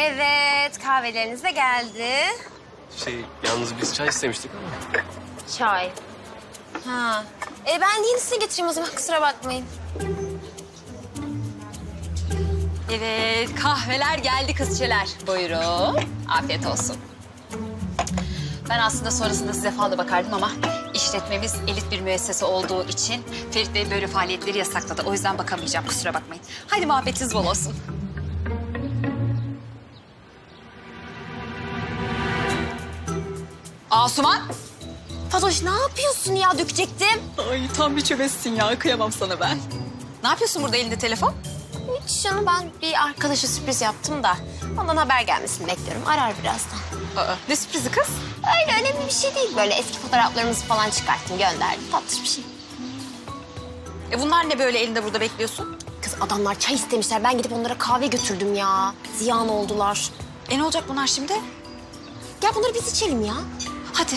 Evet, kahveleriniz de geldi. Şey, yalnız biz çay istemiştik ama. Çay. Ha. E ben yenisini getireyim o zaman kusura bakmayın. Evet, kahveler geldi kızçeler. Buyurun, afiyet olsun. Ben aslında sonrasında size falda bakardım ama işletmemiz elit bir müessese olduğu için Ferit Bey böyle faaliyetleri yasakladı. O yüzden bakamayacağım, kusura bakmayın. Hadi muhabbetiniz bol olsun. Asuman. Fatoş ne yapıyorsun ya dökecektim. Ay tam bir çömezsin ya, kıyamam sana ben. Ne yapıyorsun burada elinde telefon? Hiç canım ben bir arkadaşa sürpriz yaptım da ondan haber gelmesini bekliyorum. Arar birazdan. Aa, ne sürprizi kız? Öyle önemli bir şey değil böyle eski fotoğraflarımızı falan çıkarttım gönderdim. Tatlış bir şey. E bunlar ne böyle elinde burada bekliyorsun? Kız adamlar çay istemişler. Ben gidip onlara kahve götürdüm ya. Ziyan oldular. E ne olacak bunlar şimdi? Gel bunları biz içelim ya. Hadi.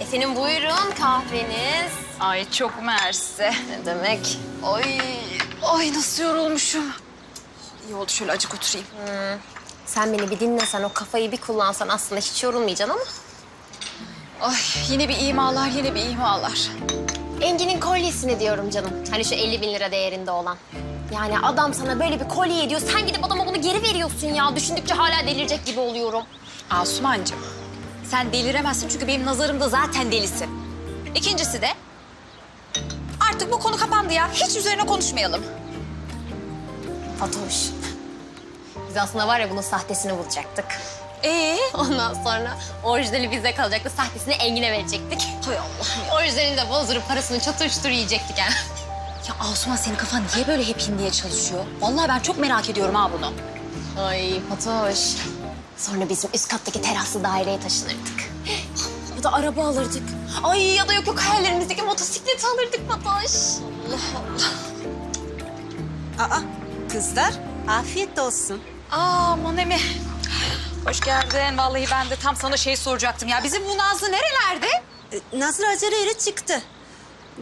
Efendim buyurun kahveniz. Ay çok mersi. Ne demek? Ay, ay nasıl yorulmuşum. İyi oldu şöyle acık oturayım. Sen beni bir dinlesen, o kafayı bir kullansan aslında hiç yorulmayacaksın ama. Ay yine bir imalar, yine bir imalar. Engin'in kolyesini diyorum canım. Hani şu 50 bin lira değerinde olan. Yani adam sana böyle bir kolye ediyor. Sen gidip adama bunu geri veriyorsun ya. Düşündükçe hala delirecek gibi oluyorum. Asumancığım, sen deliremezsin çünkü benim nazarımda zaten delisin. İkincisi de artık bu konu kapandı ya. Hiç üzerine konuşmayalım. Fatoş. Biz aslında var ya bunun sahtesini bulacaktık. Ee? Ondan sonra orijinali bize kalacaktı. Sahtesini Engin'e verecektik. Hay Allah. Orijinalini de bozdurup parasını çatır çutur yiyecektik yani. Ya Asuman senin kafan niye böyle hep hindiye çalışıyor? Vallahi ben çok merak ediyorum ha bunu. Ay Fatoş. Sonra bizim üst kattaki teraslı daireye taşınırdık. Ya da araba alırdık. Ay ya da yok yok hayallerimizdeki motosikleti alırdık Fatoş. Aa, kızlar afiyet olsun. Aa Monemi. Hoş geldin. Vallahi ben de tam sana şey soracaktım ya. Bizim bu Nazlı nerelerde? Ee, Nazlı aceleyle çıktı.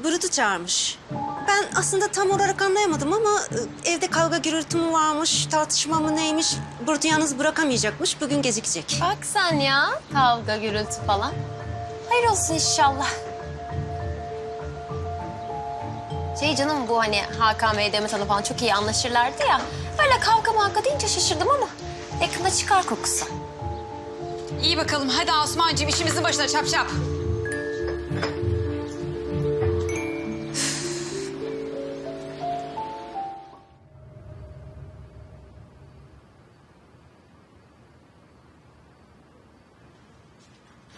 Brut'u çağırmış. Ben aslında tam olarak anlayamadım ama e, evde kavga gürültü mü varmış, tartışma mı neymiş? Brut'u yalnız bırakamayacakmış, bugün gecikecek. Bak sen ya kavga gürültü falan. Hayır olsun inşallah. Şey canım bu hani Hakan Bey, Demet Hanım falan çok iyi anlaşırlardı ya. Öyle kavga mavga deyince şaşırdım ama yakında çıkar kokusu. İyi bakalım. Hadi Asumancığım işimizin başına çap çap.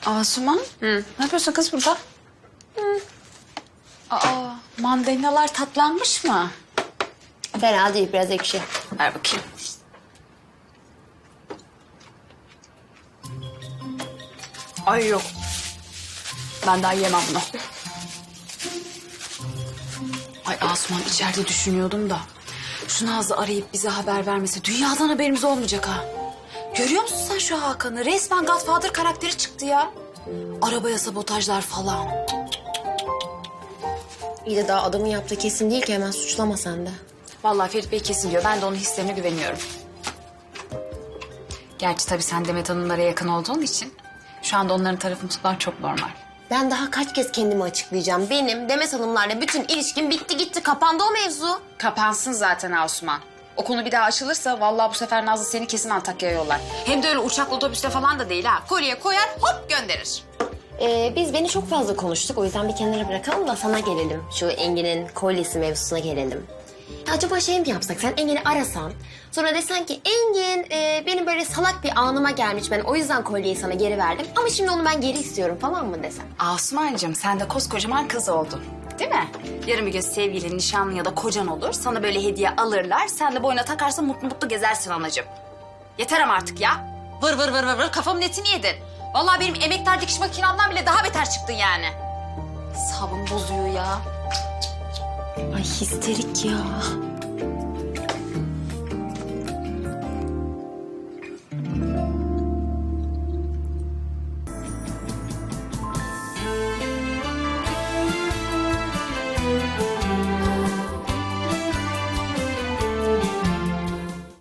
Asuman. Ne yapıyorsun kız burada? Aa, mandalinalar tatlanmış mı? Fena değil biraz ekşi. Ver bakayım. Ay yok. Ben daha yemem bunu. Ay Asuman içeride düşünüyordum da. Şu Nazlı arayıp bize haber vermese dünyadan haberimiz olmayacak ha. Görüyor musun sen şu Hakan'ı? Resmen Godfather karakteri çıktı ya. Arabaya sabotajlar falan. İyi de daha adamın yaptığı kesin değil ki hemen suçlama sen de. Vallahi Ferit Bey kesin diyor. Ben de onun hislerine güveniyorum. Gerçi tabii sen Demet Hanımlara yakın olduğun için şu anda onların tarafını tutman çok normal. Ben daha kaç kez kendimi açıklayacağım. Benim Demet Hanımlarla bütün ilişkim bitti gitti. Kapandı o mevzu. Kapansın zaten Asuman. O konu bir daha açılırsa vallahi bu sefer Nazlı seni kesin Antakya'ya yollar. Hem de öyle uçakla otobüste falan da değil ha. Kolye koyar hop gönderir. Ee, biz beni çok fazla konuştuk. O yüzden bir kenara bırakalım da sana gelelim. Şu Engin'in kolyesi mevzusuna gelelim. Ya acaba şey mi yapsak? Sen Engin'i arasan. Sonra desen ki Engin e, benim böyle salak bir anıma gelmiş. Ben o yüzden kolyeyi sana geri verdim. Ama şimdi onu ben geri istiyorum falan mı desen? Asumancığım sen de koskocaman kız oldun. Değil mi? Yarın bir gün sevgilin, nişanlın ya da kocan olur. Sana böyle hediye alırlar. Sen de boyuna takarsın mutlu mutlu gezersin anacığım. Yeter ama artık ya. Vır vır vır vır vır kafamın etini yedin. Vallahi benim emektar dikiş makinamdan bile daha beter çıktın yani. Sabun bozuyor ya. Ay histerik ya.